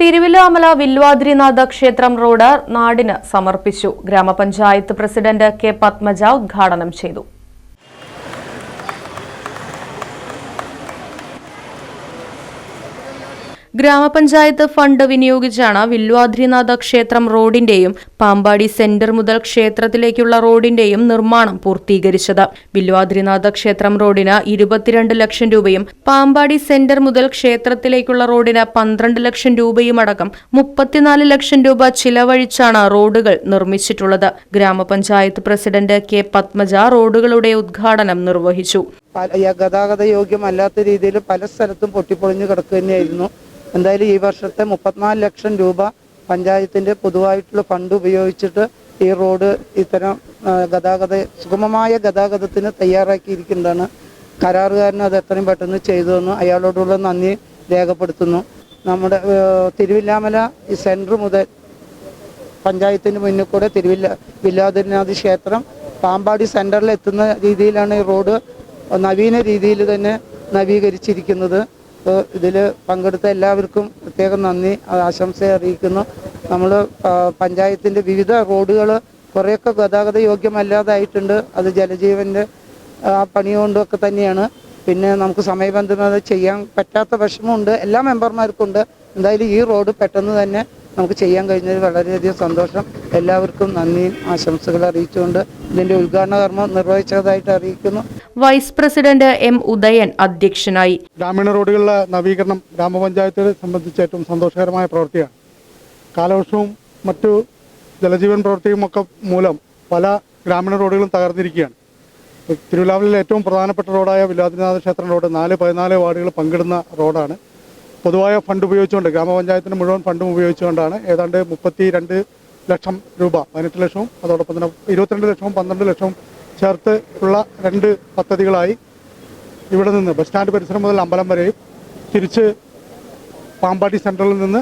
Thiruvilwamala Vilwadrinatha ക്ഷേത്രം road നാടിന് സമർപ്പിച്ചു. ഗ്രാമപഞ്ചായത്ത് പ്രസിഡന്റ് കെ പത്മജ ഉദ്ഘാടനം ചെയ്തു. ഗ്രാമപഞ്ചായത്ത് ഫണ്ട് വിനിയോഗിച്ചാണ് വില്വാദ്രിനാഥ ക്ഷേത്രം റോഡിന്റെയും പാമ്പാടി സെന്റർ മുതൽ ക്ഷേത്രത്തിലേക്കുള്ള റോഡിന്റെയും നിർമ്മാണം പൂർത്തീകരിച്ചത്. വില്വാദ്രിനാഥ ക്ഷേത്രം റോഡിന് ഇരുപത്തിരണ്ട് ലക്ഷം രൂപയും പാമ്പാടി സെന്റർ മുതൽ ക്ഷേത്രത്തിലേക്കുള്ള റോഡിന് പന്ത്രണ്ട് ലക്ഷം രൂപയും അടക്കം മുപ്പത്തിനാല് ലക്ഷം രൂപ ചിലവഴിച്ചാണ് റോഡുകൾ നിർമ്മിച്ചിട്ടുള്ളത്. ഗ്രാമപഞ്ചായത്ത് പ്രസിഡന്റ് കെ പത്മജ റോഡുകളുടെ ഉദ്ഘാടനം നിർവഹിച്ചു. ഗതാഗത യോഗ്യമല്ലാത്ത രീതിയിൽ പല സ്ഥലത്തും പൊട്ടിപ്പൊളിഞ്ഞു കിടക്കുക തന്നെയായിരുന്നു. എന്തായാലും ഈ വർഷത്തെ മുപ്പത്തിനാല് ലക്ഷം രൂപ പഞ്ചായത്തിന്റെ പൊതുവായിട്ടുള്ള ഫണ്ട് ഉപയോഗിച്ചിട്ട് ഈ റോഡ് ഇത്തരം ഗതാഗത സുഗമമായ ഗതാഗതത്തിന് തയ്യാറാക്കിയിരിക്കുന്നതാണ്. കരാറുകാരൻ അത് എത്രയും പെട്ടെന്ന് ചെയ്തതെന്ന് അയാളോടുള്ള നന്ദി രേഖപ്പെടുത്തുന്നു. നമ്മുടെ തിരുവില്ലാമല സെന്റർ മുതൽ പഞ്ചായത്തിന് മുന്നിൽ കൂടെ തിരുവില്ല വില്ലാതിരിനാഥ് ക്ഷേത്രം പാമ്പാടി സെന്ററിൽ എത്തുന്ന രീതിയിലാണ് ഈ റോഡ് നവീന രീതിയിൽ തന്നെ നവീകരിച്ചിരിക്കുന്നത്. ഇതിൽ പങ്കെടുത്ത എല്ലാവർക്കും പ്രത്യേകം നന്ദി ആശംസ അറിയിക്കുന്നു. നമ്മൾ പഞ്ചായത്തിന്റെ വിവിധ റോഡുകൾ കുറേയൊക്കെ ഗതാഗത യോഗ്യമല്ലാതായിട്ടുണ്ട്. അത് ജലജീവന്റെ ആ പണി കൊണ്ടൊക്കെ തന്നെയാണ്. പിന്നെ നമുക്ക് സമയബന്ധമായി ചെയ്യാൻ പറ്റാത്ത വിഷമമുണ്ട്. എല്ലാ മെമ്പർമാർക്കും ഉണ്ട് എന്തായാലും ഈ റോഡ് പെട്ടെന്ന് തന്നെ നമുക്ക് ചെയ്യാൻ കഴിഞ്ഞതിൽ വളരെയധികം സന്തോഷം. എല്ലാവർക്കും നന്ദിയും ആശംസകൾ അറിയിച്ചുകൊണ്ട് ഇതിന്റെ ഉദ്ഘാടന കർമ്മം നിർവഹിച്ചതായിട്ട് അറിയിക്കുന്നു. വൈസ് പ്രസിഡന്റ് എം ഉദയൻ അധ്യക്ഷനായി. ഗ്രാമീണ റോഡുകളിലെ നവീകരണം ഗ്രാമപഞ്ചായത്തിനെ സംബന്ധിച്ച് ഏറ്റവും സന്തോഷകരമായ പ്രവൃത്തിയാണ്. കാലവർഷവും മറ്റു ജലജീവൻ പ്രവൃത്തിയും ഒക്കെ മൂലം പല ഗ്രാമീണ റോഡുകളും തകർന്നിരിക്കുകയാണ്. തിരുവിലാമലയിലെ ഏറ്റവും പ്രധാനപ്പെട്ട റോഡായ വിലാദിനാഥ ക്ഷേത്രം റോഡ് നാല് പതിനാല് വാർഡുകൾ പങ്കിടുന്ന റോഡാണ്. പൊതുവായ ഫണ്ട് ഉപയോഗിച്ചുകൊണ്ട് ഗ്രാമപഞ്ചായത്തിന് മുഴുവൻ ഫണ്ടും ഉപയോഗിച്ചുകൊണ്ടാണ് ഏതാണ്ട് മുപ്പത്തി രണ്ട് ലക്ഷം രൂപ പതിനെട്ട് ലക്ഷവും അതോടൊപ്പം തന്നെ ഇരുപത്തിരണ്ട് ലക്ഷവും പന്ത്രണ്ട് ലക്ഷവും ചേർത്ത് ഉള്ള രണ്ട് പദ്ധതികളായി ഇവിടെ നിന്ന് ബസ് സ്റ്റാൻഡ് പരിസരം മുതൽ അമ്പലം വരെയും തിരിച്ച് പാമ്പാടി സെൻട്രലിൽ നിന്ന്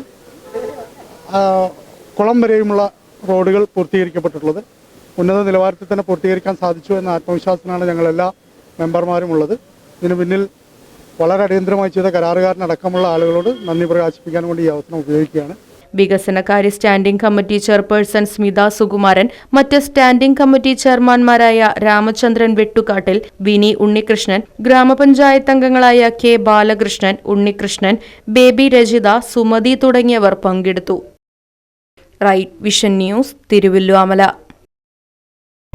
കുളം വരെയുമുള്ള റോഡുകൾ പൂർത്തീകരിക്കപ്പെട്ടിട്ടുള്ളത്. ഉന്നത നിലവാരത്തിൽ തന്നെ പൂർത്തീകരിക്കാൻ സാധിച്ചു എന്ന ആത്മവിശ്വാസത്തിലാണ് ഞങ്ങളെല്ലാ മെമ്പർമാരും ഉള്ളത്. ഇതിന് പിന്നിൽ വളരെ അടിയന്തരമായി ചെയ്ത കരാറുകാരനടക്കമുള്ള ആളുകളോട് നന്ദി പ്രകാശിപ്പിക്കാൻ വേണ്ടി ഈ അവസരം ഉപയോഗിക്കുകയാണ്. വികസനകാര്യ standing committee chairperson Smitha Sukumaran മറ്റ് സ്റ്റാൻഡിംഗ് കമ്മിറ്റി ചെയർമാൻമാരായ രാമചന്ദ്രൻ വെട്ടുകാട്ടിൽ വിനി ഉണ്ണികൃഷ്ണൻ ഗ്രാമപഞ്ചായത്ത് അംഗങ്ങളായ കെ ബാലകൃഷ്ണൻ ഉണ്ണികൃഷ്ണൻ ബേബി രജിത സുമതി തുടങ്ങിയവർ പങ്കെടുത്തു. Right Vision News Thiruvilwamala.